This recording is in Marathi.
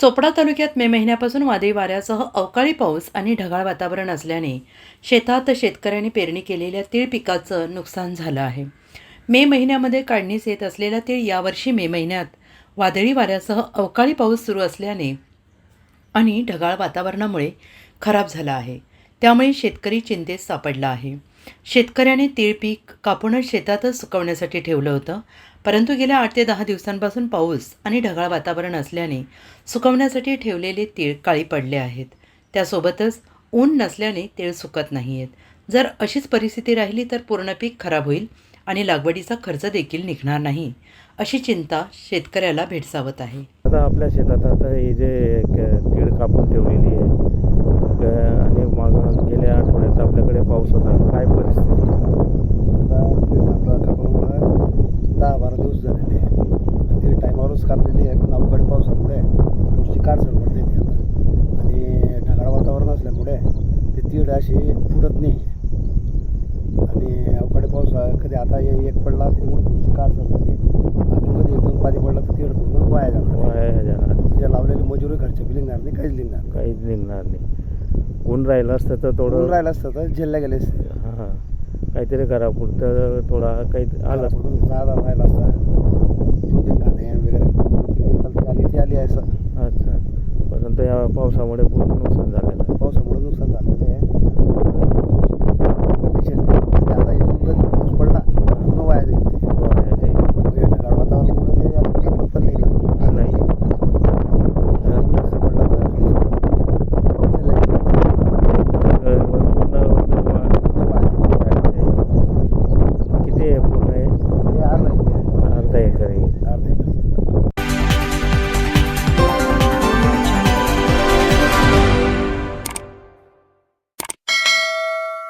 चोपडा तालुक्यात मे महिन्यापासून वादळी वाऱ्यासह अवकाळी पाऊस आणि ढगाळ वातावरण असल्याने शेतात शेतकऱ्यांनी पेरणी केलेल्या तीळ पिकाचं नुकसान झालं आहे. मे महिन्यामध्ये काढणीस येत असलेला तीळ यावर्षी मे महिन्यात वादळी वाऱ्यासह अवकाळी पाऊस सुरू असल्याने आणि ढगाळ वातावरणामुळे खराब झाला आहे. त्यामुळे शेतकरी चिंतेत सापडला आहे. शेतकऱ्याने तीळ पीक कापूनच शेतातच सुकवण्यासाठी ठेवलं होतं. परंतु गेल्या आठ ते दहा दिवसांपासून पाऊस आणि ढगाळ वातावरण असल्याने सुकवण्यासाठी ठेवलेले तीळ काळी पडले आहेत. त्यासोबतच ऊन नसल्याने तीळ सुकत नाही आहेत जर अशीच परिस्थिती राहिली तर पूर्ण पीक खराब होईल आणि लागवडीचा खर्च देखील निघणार नाही अशी चिंता शेतकऱ्याला भेडसावत आहे. आता आपल्या शेतात आता हे जे तीळ कापून ठेवलेली आहे आणि माग गेल्या आठवड्यात आपल्याकडे पाऊस होता काय परिस्थिती आहे? आता तीळ कापला कापल्यामुळं दहा बारा दिवस झालेले आहे. तीळ टायमावरच कापलेली आहे. पण अवकाळी पावसामुळे थोडीशी कारसर पडते ती आता. आणि ढगाळ वातावरण असल्यामुळे ते तीळ अशी फुटत नाही. आणि अवकाळी पाऊस कधी आता हे एक पडला त्याच्यामुळे थोडीशी कारसर पडते अजून कधी एक दोन पाणी पडला तर तीळ पूर्ण वाया जाणार. वाया जाणार तिच्या लावलेली मजुरी खर्च बी निघणार नाही काहीच निघणार नाही. काहीच निघणार नाही. ऊन राहिलं असतं तर ऊन थोडं राहिलं असतं तर झेलल्या गेले असते. काहीतरी घरापुरतं थोडा काही आलं. राहिला असता. दोन तीन गाणे वगैरे. आली ती आली आहे अच्छा. परंतु या पावसामुळे पूर्ण नुकसान झालेलं